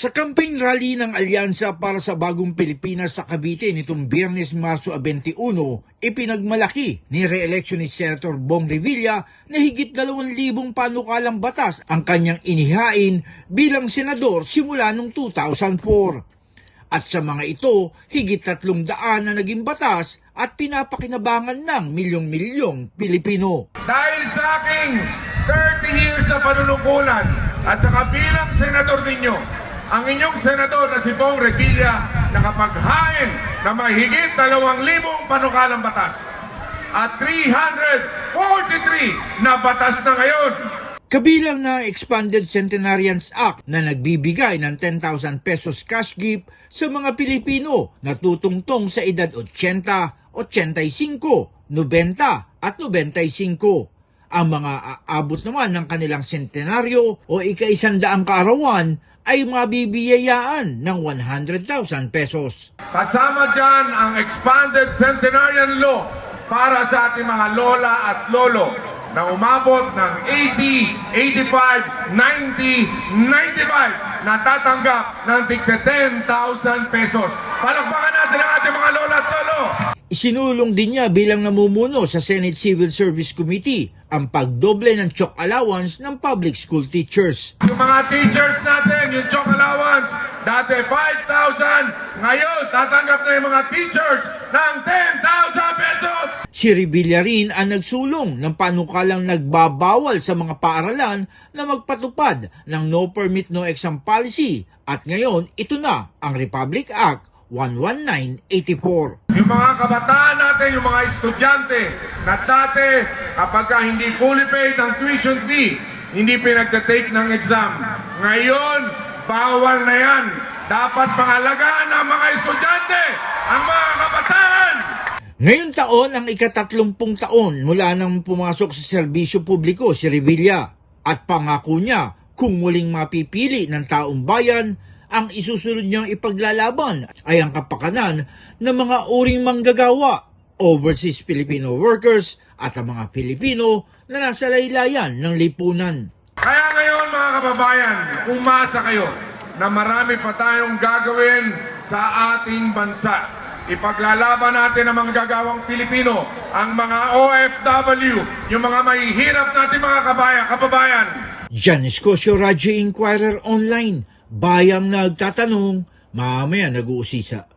Sa campaign rally ng Alyansa para sa Bagong Pilipinas sa Cavite nitong Biyernes Marso 21, ipinagmalaki ni re-election ni Senator Bong Revilla na higit 2,000 panukalang batas ang kanyang inihain bilang senador simula noong 2004. At sa mga ito, higit tatlong daan na naging batas at pinapakinabangan ng milyong-milyong Pilipino. Dahil sa aking 30 years sa panunungkulan at sa kabilang senador ninyo, ang inyong senador na si Bong Revilla nakapaghain na mahigit 2,000 panukalang batas at 343 na batas na ngayon. Kabilang na Expanded Centenarians Act na nagbibigay ng 10,000 pesos cash gift sa mga Pilipino na tutungtong sa edad 80, 85, 90 at 95. Ang mga aabot naman ng kanilang sentenaryo o ikaisandaang kaarawan ay mabibiyayaan ng 100,000 pesos. Kasama dyan ang Expanded Centenarian Law para sa ating mga lola at lolo na umabot ng 80, 85, 90, 95 na tatanggap ng tigte 10,000 pesos. Palakpakan natin ang ating mga lola at lolo! Isinulong din niya bilang namumuno sa Senate Civil Service Committee ang pagdoble ng chok allowance ng public school teachers. Yung mga teachers natin, yung chok allowance, dati 5,000, ngayon tatanggap na yung mga teachers ng 10,000 pesos! Si Revilla rin ang nagsulong ng panukalang nagbabawal sa mga paaralan na magpatupad ng no permit no exam policy at ngayon ito na ang Republic Act 11984. Yung mga kabataan natin, yung mga estudyante na dati kapag ka hindi fully paid ang tuition fee, hindi pinagtatake ng exam. Ngayon, bawal na yan. Dapat pangalagaan ang mga estudyante, ang mga kabataan. Ngayon taon ang ikatatlumpung taon mula nang pumasok sa serbisyo publiko si Revilla at pangako niya kung muling mapipili ng taong bayan ang isusunod niyang ipaglalaban ay ang kapakanan ng mga uring manggagawa, overseas Filipino workers at ang mga Pilipino na nasa laylayan ng lipunan. Kaya ngayon mga kababayan, umasa kayo na marami pa tayong gagawin sa ating bansa. Ipaglalaban natin ang mga gagawang Pilipino, ang mga OFW, yung mga mahihirap natin mga kabayan, kababayan. Janice Cosio Radyo Inquirer Online, bayang nagtatanong, mamaya nag-uusisa.